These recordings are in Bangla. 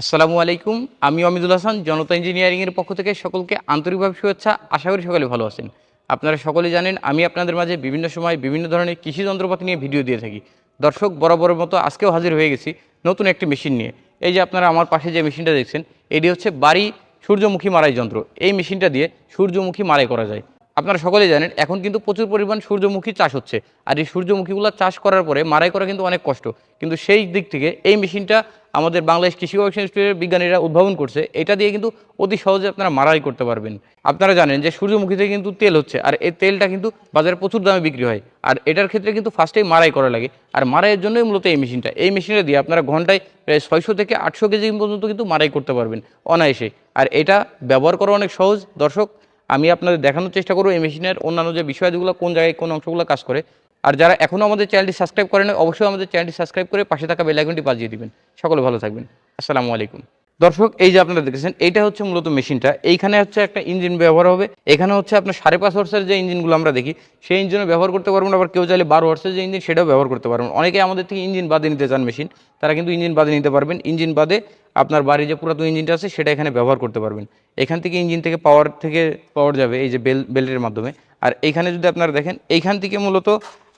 আসসালামু আলাইকুম, আমি অমিদুল হাসান, জনতা ইঞ্জিনিয়ারিংয়ের পক্ষ থেকে সকলকে আন্তরিকভাবে শুভেচ্ছা। আশা করি সকলে ভালো আছেন। আপনারা সকলে জানেন, আমি আপনাদের মাঝে বিভিন্ন সময় বিভিন্ন ধরনের কৃষি যন্ত্রপাতি নিয়ে ভিডিও দিয়ে থাকি। দর্শক বরাবরের মতো আজকেও হাজির হয়ে গেছি নতুন একটি মেশিন নিয়ে। এই যে আপনারা আমার পাশে যে মেশিনটা দেখছেন, এটি হচ্ছে বাড়ি সূর্যমুখী মারাই যন্ত্র। এই মেশিনটা দিয়ে সূর্যমুখী মারাই করা যায়। আপনারা সকলেই জানেন, এখন কিন্তু প্রচুর পরিমাণ সূর্যমুখী চাষ হচ্ছে। আর এই সূর্যমুখীগুলো চাষ করার পরে মারাই করা কিন্তু অনেক কষ্ট। কিন্তু সেই দিক থেকে এই মেশিনটা আমাদের বাংলাদেশ কৃষি গবেষণা ইনস্টিটিউটের বিজ্ঞানীরা উদ্ভাবন করছে, এটা দিয়ে কিন্তু অতি সহজে আপনারা মারাই করতে পারবেন। আপনারা জানেন যে সূর্যমুখী থেকে কিন্তু তেল হচ্ছে, আর এই তেলটা কিন্তু বাজারে প্রচুর দামে বিক্রি হয়, আর এটার ক্ষেত্রে কিন্তু ফার্স্টেই মারাই করা লাগে, আর মারাইয়ের জন্যই মূলত এই মেশিনটা। এই মেশিনটা দিয়ে আপনারা ঘন্টায় প্রায় ছয়শো থেকে আটশো কেজি পর্যন্ত কিন্তু মারাই করতে পারবেন অনায়াসে। আর এটা ব্যবহার করা অনেক সহজ। দর্শক, আমি আপনাদের দেখানোর চেষ্টা করব এই মেশিনের অন্যান্য যে বিষয়গুলো কোন জায়গায় কোন অংশগুলো কাজ করে আর যারা এখনও আমাদের চ্যানেলটি সাবস্ক্রাইব করেন, অবশ্যই আমাদের চ্যানেলটি সাবস্ক্রাইব করে পাশে থাকা বেল আইকনটি বাজিয়ে দিবেন। সকলে ভালো থাকবেন। আসসালামু আলাইকুম। দর্শক, এই যে আপনারা দেখেছেন এইটা হচ্ছে মূলত মেশিনটা। এইখানে হচ্ছে একটা ইঞ্জিন ব্যবহার হবে। এখানে হচ্ছে আপনার সাড়ে পাঁচ হর্সের যে ইঞ্জিনগুলো আমরা দেখি, সেই ইঞ্জিনও ব্যবহার করতে পারবেন আবার কেউ চাইলে বারো হর্সের যে ইঞ্জিন, সেটাও ব্যবহার করতে পারবেন। অনেকে আমাদের থেকে ইঞ্জিন বাদে নিতে চান মেশিন, তারা কিন্তু ইঞ্জিন বাদে নিতে পারবেন। ইঞ্জিন বাদে আপনার বাড়ির যে পুরাতন ইঞ্জিনটা আছে, সেটা এখানে ব্যবহার করতে পারবেন। এখান থেকে ইঞ্জিন থেকে পাওয়ার থেকে পাওয়ার যাবে, এই যে বেল, বেল্টের মাধ্যমে। আর এইখানে যদি আপনারা দেখেন, এইখান থেকে মূলত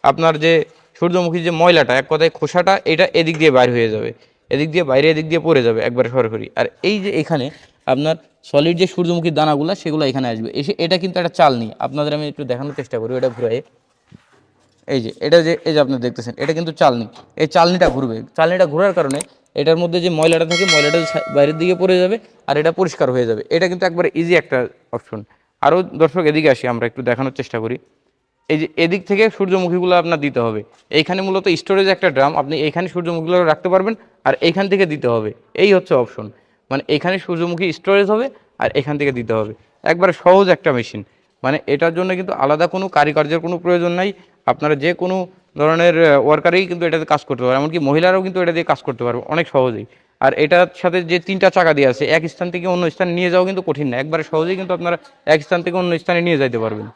আপনার যে সূর্যমুখী যে ময়লাটা, এক কথায় খোসাটা, এটা এদিক দিয়ে বাইর হয়ে যাবে। এদিক দিয়ে বাইরে, এদিক দিয়ে পড়ে যাবে একবারে সরাসরি। আর এই যে এখানে আপনার সলিড যে সূর্যমুখী দানাগুলো, সেগুলো এখানে আসবে। এসে এটা কিন্তু একটা চাল চালনি আপনাদের আমি একটু দেখানোর চেষ্টা করি এটা ঘুরাই এই যে, এটা যে, এই যে আপনি দেখতেছেন, এটা কিন্তু চালনি এই চালনিটা ঘুরবে। চালনিটা ঘোরার কারণে এটার মধ্যে যে ময়লাটা থাকে, ময়লাটা বাইরের দিকে পড়ে যাবে আর এটা পরিষ্কার হয়ে যাবে। এটা কিন্তু একবারে ইজি একটা অপশন আরও দর্শক এদিকে আসি, আমরা একটু দেখানোর চেষ্টা করি। এই যে এদিক থেকে সূর্যমুখীগুলো আপনার দিতে হবে। এইখানে মূলত স্টোরেজ একটা ড্রাম আপনি এইখানে সূর্যমুখীগুলো রাখতে পারবেন আর এইখান থেকে দিতে হবে। এই হচ্ছে অপশন মানে এখানে সূর্যমুখী স্টোরেজ হবে আর এখান থেকে দিতে হবে। একবারে সহজ একটা মেশিন মানে এটার জন্য কিন্তু আলাদা কোনো কারিকার্যের কোনো প্রয়োজন নাই। আপনারা যে কোনো ধরনের ওয়ার্কারেই কিন্তু এটাতে কাজ করতে পারবে এমনকি মহিলারাও কিন্তু এটা দিয়ে কাজ করতে পারবে অনেক সহজেই। আর এটার সাথে যে তিনটা চাকা দিয়ে আছে, এক স্থান থেকে অন্য স্থানে নিয়ে যাওয়া কিন্তু কঠিন না। একবারে সহজেই কিন্তু আপনারা এক স্থান থেকে অন্য স্থানে নিয়ে যাইতে পারবেন।